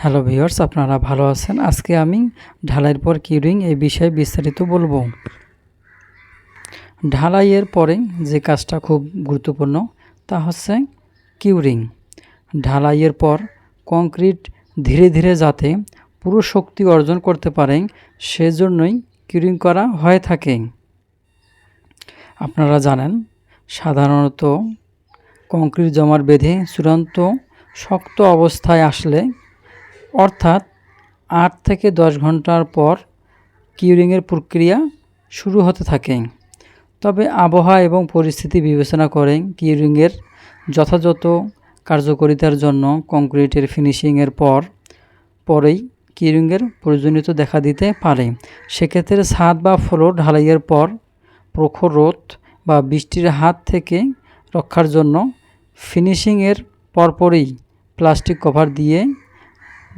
Hello viewers, আপনারা ভালো আছেন? আজকে আমি ঢালাইয়ের পর কিউরিং এই বিষয়ে বিস্তারিত বলব। ঢালাইয়ের পরে যে কাজটা খুব গুরুত্বপূর্ণ তা হচ্ছে কিউরিং। ঢালাইয়ের পর কংক্রিট ধীরে ধীরে যাতে পুরো শক্তি অর্জন করতে পারে, সেজন্যই কিউরিং করা হয়ে থাকে। আপনারা জানেন, সাধারণত কংক্রিট জমার বেঁধে চূড়ান্ত শক্ত অবস্থায় আসলে অর্থাৎ আট থেকে দশ ঘণ্টার পর কিউরিংয়ের প্রক্রিয়া শুরু হতে থাকে। তবে আবহাওয়া এবং পরিস্থিতি বিবেচনা করে কিউরিংয়ের যথাযথ কার্যকারিতার জন্য কংক্রিটের ফিনিশিংয়ের পর, পরেই কিউরিংয়ের প্রয়োজনীয়তা দেখা দিতে পারে। সেক্ষেত্রে ছাদ বা ফ্লোর ঢালাইয়ের পর প্রখর রোদ বা বৃষ্টির হাত থেকে রক্ষার জন্য ফিনিশিংয়ের পরপরই প্লাস্টিক কভার দিয়ে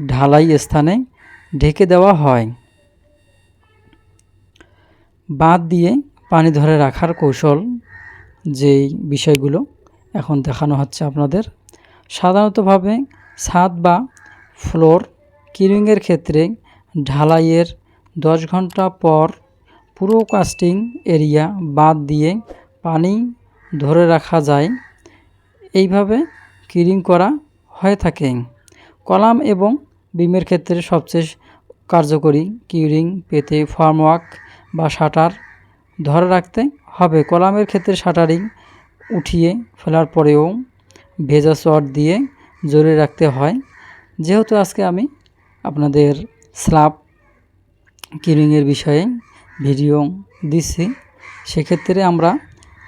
ঢালাই স্থানে ঢেকে দেওয়া হয়। বাদ দিয়ে পানি ধরে রাখার কৌশল যেই বিষয়গুলো এখন দেখানো হচ্ছে আপনাদের, সাধারণতভাবে ছাদ বা ফ্লোর কিলিংয়ের ক্ষেত্রে ঢালাইয়ের দশ ঘণ্টা পর পুরো কাস্টিং এরিয়া বাদ দিয়ে পানি ধরে রাখা যায়। এইভাবে কিলিং করা হয়ে থাকে। কলাম এবং বিমের ক্ষেত্রে সবচেয়ে কার্যকরী কিউরিং পেতে ফার্মওয়ার্ক বা শাটার ধরে রাখতে হবে। কলামের ক্ষেত্রে শাটারিং উঠিয়ে ফেলার পরেও ভেজা শট দিয়ে জোরে রাখতে হয়। যেহেতু আজকে আমি আপনাদের স্ল্যাব কিউরিংয়ের বিষয়ে ভিডিও দিচ্ছি, সেক্ষেত্রে আমরা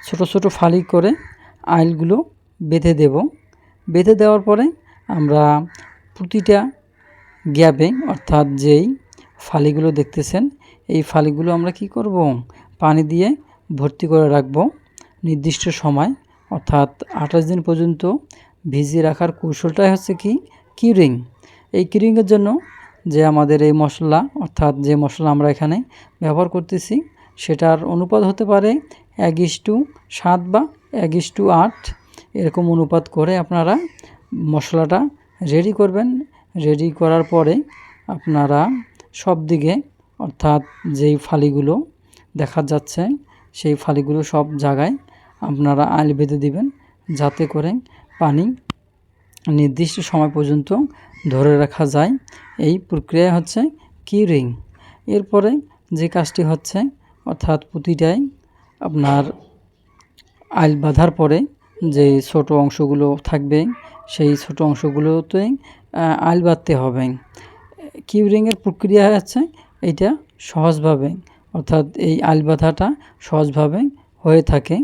ছোট ছোট ফালি করে আইলগুলো বেঁধে দেব। বেঁধে দেওয়ার পরে আমরা প্রতিটা গ্যাপে, অর্থাৎ যেই ফালিগুলো দেখতেছেন, এই ফালিগুলো আমরা কি করব? পানি দিয়ে ভর্তি করে রাখব। নির্দিষ্ট সময়, অর্থাৎ আঠাশ দিন পর্যন্ত ভিজিয়ে রাখার কৌশলটাই হচ্ছে কি? কিউরিং। এই কিউরিংয়ের জন্য যে আমাদের এই মশলা, অর্থাৎ যে মশলা আমরা এখানে ব্যবহার করতেছি, সেটার অনুপাত হতে পারে এক ইস টু সাত বা এক ইস টু আট। এরকম অনুপাত করে আপনারা মশলাটা রেডি করবেন রেডি করার পরে আপনারা সব দিকে, অর্থাৎ যেই ফালিগুলো দেখা যাচ্ছে, সেই ফালিগুলো সব জায়গায় আপনারা আইল বেঁধে দিবেন যাতে করে পানি নির্দিষ্ট সময় পর্যন্ত ধরে রাখা যায়। এই প্রক্রিয়া হচ্ছে কিউরিং। এরপরে যে কাজটি হচ্ছে, অর্থাৎ প্রতিটাই আপনার আইল বাঁধার পরে যে ছোট অংশগুলো থাকবে, সেই ছোট অংশগুলোতে আইল বাঁধতে হবে। কিউরিংয়ের প্রক্রিয়া হচ্ছে এইটা সহজভাবে, অর্থাৎ এই আইল বাঁধাটা সহজভাবে হয়ে থাকে।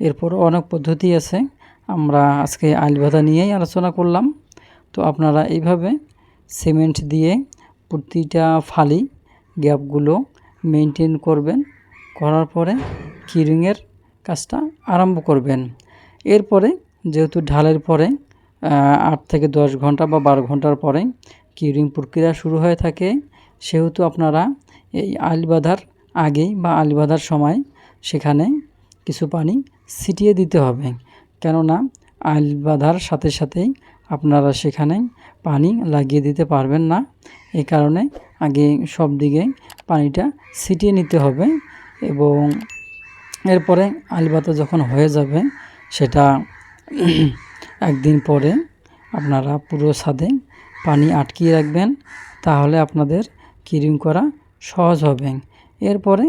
এরপর অনেক পদ্ধতি আছে, আমরা আজকে আইল বাঁধা নিয়েই আলোচনা করলাম। তো আপনারা এইভাবে সিমেন্ট দিয়ে প্রতিটা ফালি, গ্যাপগুলো মেনটেন করবেন, করার পরে কিউরিংয়ের কাজটা আরম্ভ করবেন। এরপরে যেহেতু ঢালের পরে আট থেকে দশ ঘণ্টা বা বারো ঘণ্টার পরে কিউরিং প্রক্রিয়া শুরু হয়ে থাকে, সেহেতু আপনারা এই আল বাঁধার আগেই বা আল বাঁধার সময় সেখানে কিছু পানি ছিটিয়ে দিতে হবে। কেননা আল বাঁধার সাথে সাথেই আপনারা সেখানে পানি লাগিয়ে দিতে পারবেন না। এই কারণে আগে সব দিকে পানিটা ছিটিয়ে নিতে হবে এবং এরপরে আলবাতা যখন হয়ে যাবে সেটা একদিন পরে আপনারা পুরো ছাদে পানি আটকিয়ে রাখবেন, তাহলে আপনাদের কিরিং করা সহজ হবে। এরপরে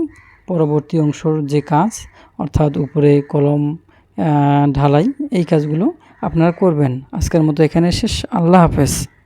পরবর্তী অংশর যে কাজ, অর্থাৎ উপরে কলম ঢালাই, এই কাজগুলো আপনারা করবেন। আজকের মতো এখানে শেষ। আল্লাহ হাফেজ।